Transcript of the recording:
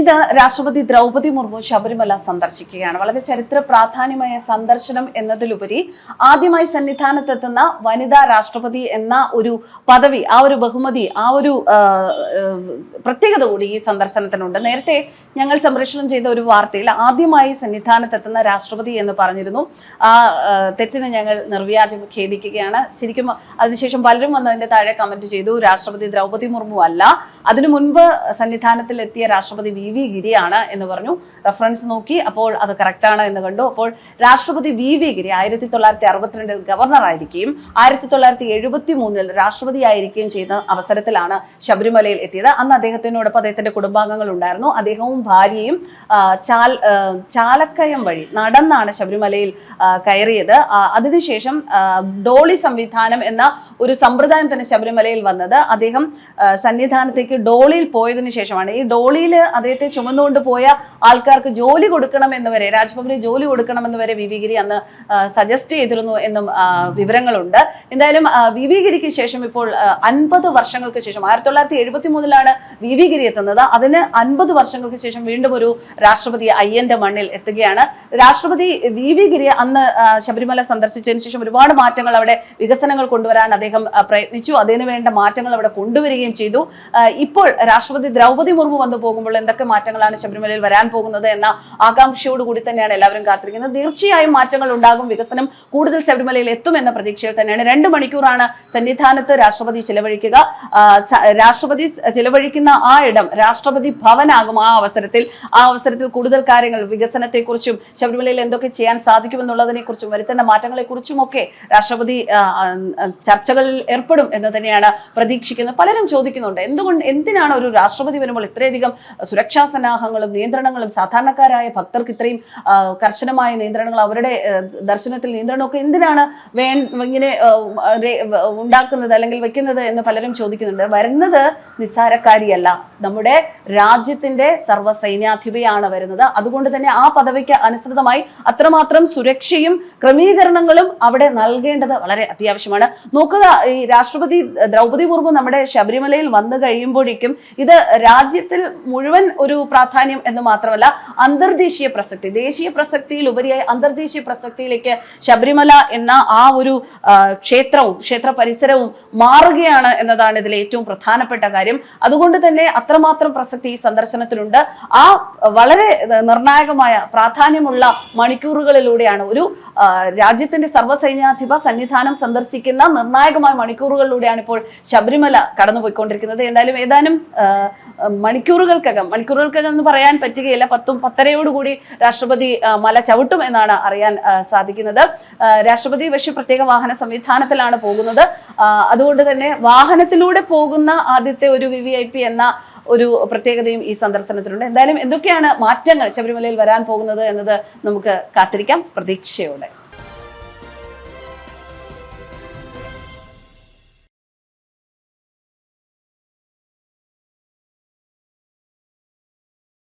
ഇത് രാഷ്ട്രപതി ദ്രൗപതി മുർമു ശബരിമല സന്ദർശിക്കുകയാണ്. വളരെ ചരിത്ര പ്രാധാന്യമായ സന്ദർശനം എന്നതിലുപരി ആദ്യമായി സന്നിധാനത്തെത്തുന്ന വനിതാ രാഷ്ട്രപതി എന്ന ഒരു പദവി ആ ഒരു ബഹുമതി ആ ഒരു പ്രത്യേകത കൂടി ഈ സന്ദർശനത്തിനുണ്ട്. നേരത്തെ ഞങ്ങൾ സംപ്രേഷണം ചെയ്ത ഒരു വാർത്തയിൽ ആദ്യമായി സന്നിധാനത്തെത്തുന്ന രാഷ്ട്രപതി എന്ന് പറഞ്ഞിരുന്നു. ആ തെറ്റിന് ഞങ്ങൾ നിർവ്യാജം ഖേദിക്കുകയാണ്. ശരിക്കും അതിനുശേഷം പലരും വന്നതിന്റെ താഴെ കമന്റ് ചെയ്തു രാഷ്ട്രപതി ദ്രൗപതി മുർമു അല്ല അതിനു മുൻപ് സന്നിധാനത്തിൽ എത്തിയ രാഷ്ട്രപതി വി വി ഗിരിയാണ് എന്ന് പറഞ്ഞു. റെഫറൻസ് നോക്കി. അപ്പോൾ അത് കറക്റ്റാണ് എന്ന് കണ്ടു. അപ്പോൾ രാഷ്ട്രപതി വി വി ഗിരി ആയിരത്തി തൊള്ളായിരത്തി അറുപത്തിരണ്ടിൽ ഗവർണർ ആയിരിക്കുകയും ആയിരത്തി തൊള്ളായിരത്തി എഴുപത്തി മൂന്നിൽ രാഷ്ട്രപതി ആയിരിക്കുകയും ചെയ്ത അവസരത്തിലാണ് ശബരിമലയിൽ എത്തിയത്. അന്ന് അദ്ദേഹത്തിനോടൊപ്പം അദ്ദേഹത്തിന്റെ കുടുംബാംഗങ്ങൾ ഉണ്ടായിരുന്നു. അദ്ദേഹവും ഭാര്യയും ചാലക്കയം വഴി നടന്നാണ് ശബരിമലയിൽ കയറിയത്. അതിനുശേഷം ഡോളി സംവിധാനം എന്ന ഒരു സമ്പ്രദായം തന്നെ ശബരിമലയിൽ വന്നത്. അദ്ദേഹം സന്നിധാനത്തേക്ക് ഡോളിയിൽ പോയതിനു ശേഷമാണ്. ഈ ഡോളിയിൽ അദ്ദേഹത്തെ ചുമന്നുകൊണ്ട് പോയ ആൾക്കാർക്ക് ജോലി കൊടുക്കണം എന്ന് വരെ രാജ്ഭവനിൽ ജോലി കൊടുക്കണം എന്ന് വരെ വി വി ഗിരി അന്ന് സജസ്റ്റ് ചെയ്തിരുന്നു എന്നും വിവരങ്ങളുണ്ട്. എന്തായാലും വി വി ഗിരിക്ക് ശേഷം ഇപ്പോൾ അൻപത് വർഷങ്ങൾക്ക് ശേഷം ആയിരത്തി തൊള്ളായിരത്തി എഴുപത്തി മൂന്നിലാണ് വി വി ഗിരി എത്തുന്നത്. അതിന് അൻപത് വർഷങ്ങൾക്ക് ശേഷം വീണ്ടും ഒരു രാഷ്ട്രപതി അയ്യന്റെ മണ്ണിൽ എത്തുകയാണ്. രാഷ്ട്രപതി വി വി ഗിരി അന്ന് ശബരിമല സന്ദർശിച്ചതിന് ശേഷം ഒരുപാട് മാറ്റങ്ങൾ അവിടെ വികസനങ്ങൾ കൊണ്ടുവരാൻ അദ്ദേഹം പ്രയത്നിച്ചു. അതിനു വേണ്ട മാറ്റങ്ങൾ അവിടെ കൊണ്ടുവരികയും ചെയ്തു. ഇപ്പോൾ രാഷ്ട്രപതി ദ്രൗപതി മുർമു വന്നു പോകുമ്പോൾ എന്തൊക്കെ മാറ്റങ്ങളാണ് ശബരിമലയിൽ വരാൻ പോകുന്നത് എന്ന ആകാംക്ഷയോട് കൂടി തന്നെയാണ് എല്ലാവരും കാത്തിരിക്കുന്നത്. തീർച്ചയായും മാറ്റങ്ങൾ ഉണ്ടാകും വികസനം കൂടുതൽ ശബരിമലയിൽ എത്തുമെന്ന പ്രതീക്ഷയിൽ തന്നെയാണ്. രണ്ട് മണിക്കൂറാണ് സന്നിധാനത്ത് രാഷ്ട്രപതി ചിലവഴിക്കുക. രാഷ്ട്രപതി ചിലവഴിക്കുന്ന ആ ഇടം രാഷ്ട്രപതി ഭവനാകും ആ അവസരത്തിൽ. ആ അവസരത്തിൽ കൂടുതൽ കാര്യങ്ങൾ വികസനത്തെക്കുറിച്ചും ശബരിമലയിൽ എന്തൊക്കെ ചെയ്യാൻ സാധിക്കുമെന്നുള്ളതിനെ കുറിച്ചും വരുത്തേണ്ട മാറ്റങ്ങളെ കുറിച്ചുമൊക്കെ രാഷ്ട്രപതി ചർച്ചകളിൽ ഏർപ്പെടും എന്ന് തന്നെയാണ് പ്രതീക്ഷിക്കുന്നത്. പലരും ചോദിക്കുന്നുണ്ട് എന്തുകൊണ്ട് എന്തിനാണ് ഒരു രാഷ്ട്രപതി വരുമ്പോൾ ഇത്രയധികം സുരക്ഷാ സന്നാഹങ്ങളും നിയന്ത്രണങ്ങളും സാധാരണക്കാരായ ഭക്തർക്ക് ഇത്രയും കർശനമായ നിയന്ത്രണങ്ങൾ അവരുടെ ദർശനത്തിൽ നിയന്ത്രണമൊക്കെ എന്തിനാണ് വേ ഇങ്ങനെ ഉണ്ടാക്കുന്നത് അല്ലെങ്കിൽ വെക്കുന്നത് എന്ന് പലരും ചോദിക്കുന്നുണ്ട്. വരുന്നത് നിസ്സാരക്കാരിയല്ല. നമ്മുടെ രാജ്യത്തിന്റെ സർവസൈന്യാധിപയാണ് വരുന്നത്. അതുകൊണ്ട് തന്നെ ആ പദവിക്ക് അനുസൃതമായി അത്രമാത്രം സുരക്ഷയും ക്രമീകരണങ്ങളും അവിടെ നൽകേണ്ടത് വളരെ അത്യാവശ്യമാണ്. നോക്കുക ഈ രാഷ്ട്രപതി ദ്രൗപദി മുർമു നമ്മുടെ ശബരിമലയിൽ വന്നു കഴിയുമ്പോഴേക്കും ഇത് രാജ്യത്തിൽ മുഴുവൻ ഒരു പ്രാധാന്യം എന്ന് മാത്രമല്ല അന്തർദേശീയ പ്രസക്തി ദേശീയ പ്രസക്തിയിൽ ഉപരിയായി അന്തർദേശീയ പ്രസക്തിയിലേക്ക് ശബരിമല എന്ന ആ ഒരു ക്ഷേത്രവും ക്ഷേത്ര പരിസരവും മാറുകയാണ് എന്നതാണ് ഇതിൽ ഏറ്റവും പ്രധാനപ്പെട്ട കാര്യം. അതുകൊണ്ട് തന്നെ അത്രമാത്രം പ്രസക്തി ഈ സന്ദർശനത്തിലുണ്ട്. ആ വളരെ നിർണായകമായ പ്രാധാന്യമുള്ള മണിക്കൂറുകളിലൂടെയാണ് ഒരു രാജ്യത്തിന്റെ സർവസൈന്യാധിപ സന്നിധാനം സന്ദർശിക്കുന്ന നിർണായകമായ മണിക്കൂറുകളിലൂടെയാണ് ഇപ്പോൾ ശബരിമല കടന്നുപോയിക്കൊണ്ടിരിക്കുന്നത്. എന്തായാലും ഏതാനും മണിക്കൂറുകൾക്കകം മണിക്കൂറുകൾക്കകം എന്ന് പറയാൻ പറ്റുകയില്ല. പത്തും പത്തരയോടുകൂടി രാഷ്ട്രപതി മല ചവിട്ടും എന്നാണ് അറിയാൻ സാധിക്കുന്നത്. രാഷ്ട്രപതി പക്ഷേ പ്രത്യേക വാഹന സംവിധാനത്തിലാണ് പോകുന്നത്. അതുകൊണ്ട് തന്നെ വാഹനത്തിലൂടെ പോകുന്ന ആദ്യത്തെ ഒരു വി എന്ന ഒരു പ്രത്യേകതയും ഈ സന്ദർശനത്തിലുണ്ട്. എന്തായാലും എന്തൊക്കെയാണ് മാറ്റങ്ങൾ ശബരിമലയിൽ വരാൻ പോകുന്നത് എന്നത് നമുക്ക് കാത്തിരിക്കാം. പ്രതീക്ഷയോടെ.